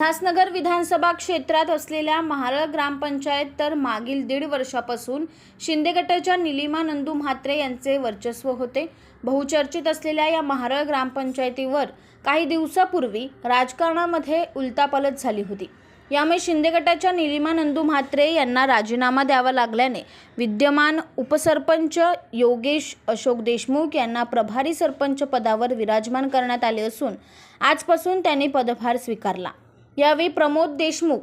उल्हासनगर विधानसभा क्षेत्रात असलेल्या महाराळ ग्रामपंचायत तर मागील दीड वर्षापासून शिंदे गटाच्या निलिमा नंदू म्हात्रे यांचे वर्चस्व होते. बहुचर्चित असलेल्या या महाराळ ग्रामपंचायतीवर काही दिवसापूर्वी राजकारणामध्ये उलतापालट झाली होती. यामुळे शिंदे गटाच्या निलिमा नंदू म्हात्रे यांना राजीनामा द्यावा लागल्याने विद्यमान उपसरपंच योगेश अशोक देशमुख यांना प्रभारी सरपंच पदावर विराजमान करण्यात आले असून आजपासून त्यांनी पदभार स्वीकारला. यावेळी प्रमोद देशमुख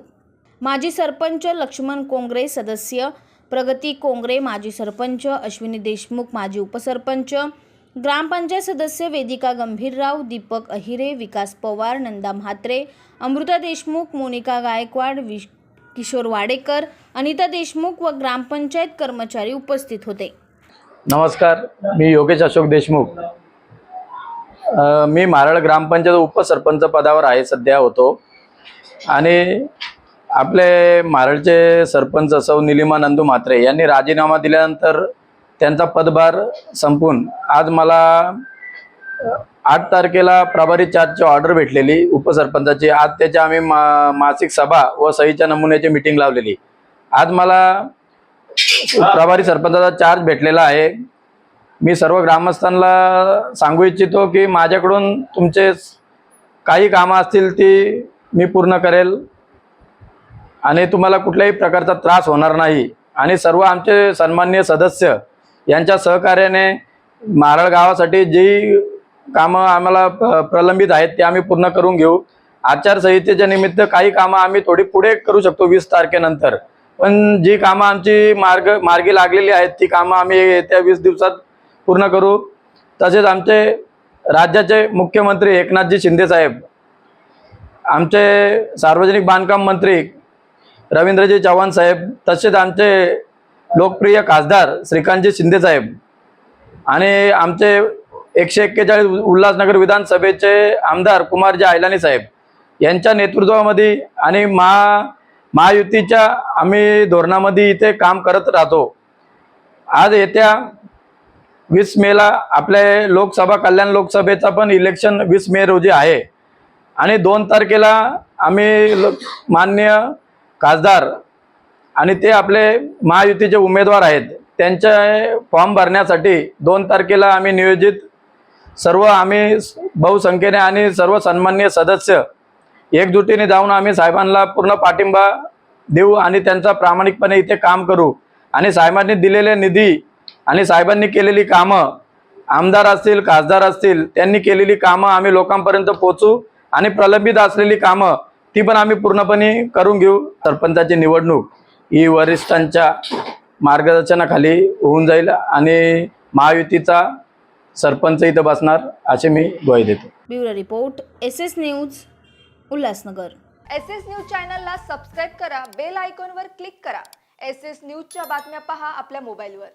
माजी सरपंच लक्ष्मण कोंगरे सदस्य प्रगती कोंगरे माजी सरपंच अश्विनी देशमुख माजी उपसरपंच ग्रामपंचायत सदस्य वेदिका गंभीरराव दीपक अहिरे विकास पवार नंदा म्हात्रे अमृता देशमुख मोनिका गायकवाड वि किशोर वाडेकर अनिता देशमुख व ग्रामपंचायत कर्मचारी उपस्थित होते. नमस्कार मी योगेश अशोक देशमुख. मी मारळ ग्रामपंचायत उपसरपंच पदावर आहे सध्या होतो. आणि आपले मारळचे सरपंच सौ निलिमा नंदू म्हात्रे यांनी राजीनामा दिल्यानंतर त्यांचा पदभार संपून आज मला आठ तारखेला प्रभारी चार्जची ऑर्डर भेटलेली उपसरपंचाची. आज त्याची आम्ही मा मासिक सभा व सहीच्या नमुन्याची मिटिंग लावलेली. आज मला प्रभारी सरपंचाचा चार्ज भेटलेला आहे. मी सर्व ग्रामस्थांना सांगू इच्छितो की माझ्याकडून तुमचे काही कामं असतील ती मी पूर्ण करेल. आणि तुम्हाला कुठल्याही प्रकारचा त्रास होणार नाही. आणि सर्व आमचे सन्मान्य सदस्य यांच्या सहकार्याने मारळ गावासाठी जी कामं आम्हाला प- प्रलंबित आहेत ते आम्ही पूर्ण करून घेऊ. आचारसंहितेच्या निमित्त काही कामं आम्ही थोडी पुढे करू शकतो वीस तारखेनंतर. पण जी कामं आमची मार्ग मार्गी लागलेली आहेत ती कामं आम्ही येत्या वीस दिवसात पूर्ण करू. तसेच आमचे राज्याचे मुख्यमंत्री एकनाथजी शिंदे साहेब आमचे सार्वजनिक बांधकाम मंत्री रवींद्रजी चव्हाण साहेब तसेच आमचे लोकप्रिय खासदार श्रीकांतजी शिंदे साहेब आणि आमचे एकशे एक्केचाळीस उल्हासनगर विधानसभेचे आमदार कुमारजी आयलानी साहेब यांच्या नेतृत्वामध्ये आणि महा महायुतीच्या आम्ही धोरणामध्ये इथे काम करत राहतो. आज येत्या वीस मेला आपल्या लोकसभा कल्याण लोकसभेचा पण इलेक्शन वीस मे रोजी आहे. आणि दोन तारखेला आम्ही लो- मान्य खासदार आणि ते आपले महायुतीचे उमेदवार आहेत त्यांचे फॉर्म भरण्यासाठी दोन तारखेला आम्ही नियोजित सर्व आम्ही बहुसंख्येने आणि सर्व सन्मान्य सदस्य एकजुटीने जाऊन आम्ही साहेबांना पूर्ण पाठिंबा देऊ आणि त्यांचा प्रामाणिकपणे इथे काम करू. आणि साहेबांनी दिलेले निधी आणि साहेबांनी केलेली कामं आमदार असतील खासदार असतील त्यांनी केलेली कामं आम्ही लोकांपर्यंत पोचू आणि प्रलंबित असलेली कामं ती पण आम्ही पूर्णपणे करून घेऊ. सरपंचाची निवडणूक ही वरिष्ठांच्या मार्गदर्शनाखाली होऊन जाईल आणि महायुतीचा सरपंच इथं बसणार असे मी ग्वाही देतो. Bureau report S S news Ulhasnagar. S S news चॅनलला सबस्क्राईब करा बेल आयकॉनवर क्लिक करा. एस एस न्यूजच्या बातम्या पहा आपल्या मोबाईलवर.